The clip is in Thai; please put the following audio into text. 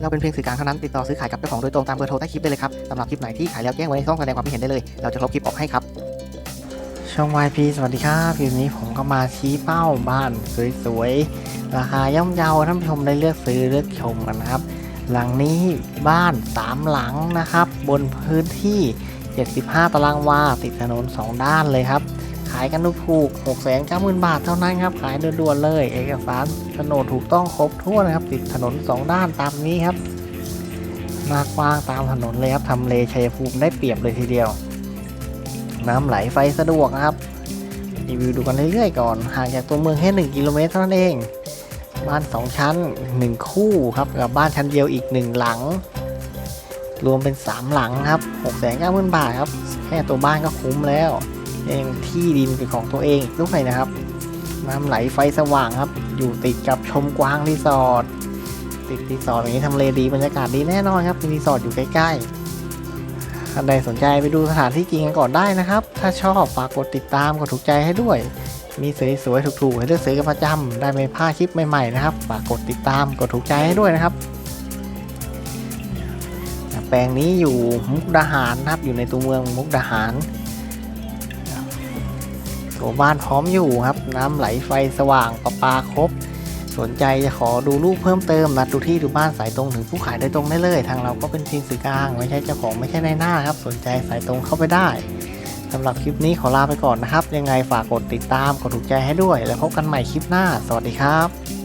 เราเป็นเพียงสื่อกลางเท่านั้นติดต่อซื้อขายกับเจ้าของโดยตรงตามเบอร์โทรใต้คลิปได้เลยครับสำหรับคลิปไหนที่ขายแล้วแจ้งไว้ในช่องแสดงความคิดเห็นได้เลย เราจะลบคลิปออกให้ครับช่อง YP สวัสดีครับคลิปนี้ผมก็มาชี้เป้าบ้านสวยๆ ราคาย่อมเยาท่านผู้ชมได้เลือกซื้อเลือกชมกันนะครับ หลังนี้บ้าน 3 หลังนะครับ บนพื้นที่ 75 ตารางวาติดถนน 2 ด้านเลยครับ ขายกันถูก6 9 0 0 0 บาทเท่านั้นครับ ขายด่วนๆเลย เอกสารโฉนดถูกต้องครบถ้วนนะครับ ติดถนน 2 ด้านตามนี้ครับหน้ากว้างตามถนนเลยครับทำเลชัยภูมิได้เปรียบเลยทีเดียว น้ำไหลไฟสะดวกครับรีวิวดูกันเรื่อยๆก่อนห่างจากตัวเมืองแค่ 1 กิโลเมตรเท่านั้นเอง บ้าน 2 ชั้น 1 คู่ครับกับบ้านชั้นเดียวอีก 1 หลัง รวมเป็น 3 หลังครับ6 9 0 0 0 0บาทครับแค่ตัวบ้านก็คุ้มแล้ว เองที่ดินเป็นของตัวเองอีกด้วยนะครับ น้ำไหลไฟสว่างครับ อยู่ติดกับชมกวางรีสอร์ทติดรีสอร์ทอย่างนี้ทำเลดีบรรยากาศดีแน่นอนครับมีรีสอร์ทอยู่ใกล้ๆท่านใดสนใจไปดูสถานที่จริงกันก่อนได้นะครับ ถ้าชอบฝากกดติดตามกดถูกใจให้ด้วย มีสวยๆถูกๆให้เลือกซื้อกันประจำได้ไม่พลาดคลิปใหม่ๆนะครับฝากกดติดตามกดถูกใจให้ด้วยนะครับแปลงนี้อยู่มุกดาหารนะครับอยู่ในตัวเมืองมุกดาหาร ตัวบ้านพร้อมอยู่ครับ น้ำไหลไฟสว่างประปาครบ สนใจจะขอดูรูปเพิ่มเติมนัดดูที่ดูบ้านสายตรงถึงผู้ขายโดยตรงได้เลย ทางเราก็เป็นทีมสื่อกลางไม่ใช่เจ้าของไม่ใช่ในหน้าครับ สนใจสายตรงเข้าไปได้สำหรับคลิปนี้ขอลาไปก่อนนะครับ ยังไงฝากกดติดตามกดถูกใจให้ด้วย แล้วพบกันใหม่คลิปหน้า สวัสดีครับ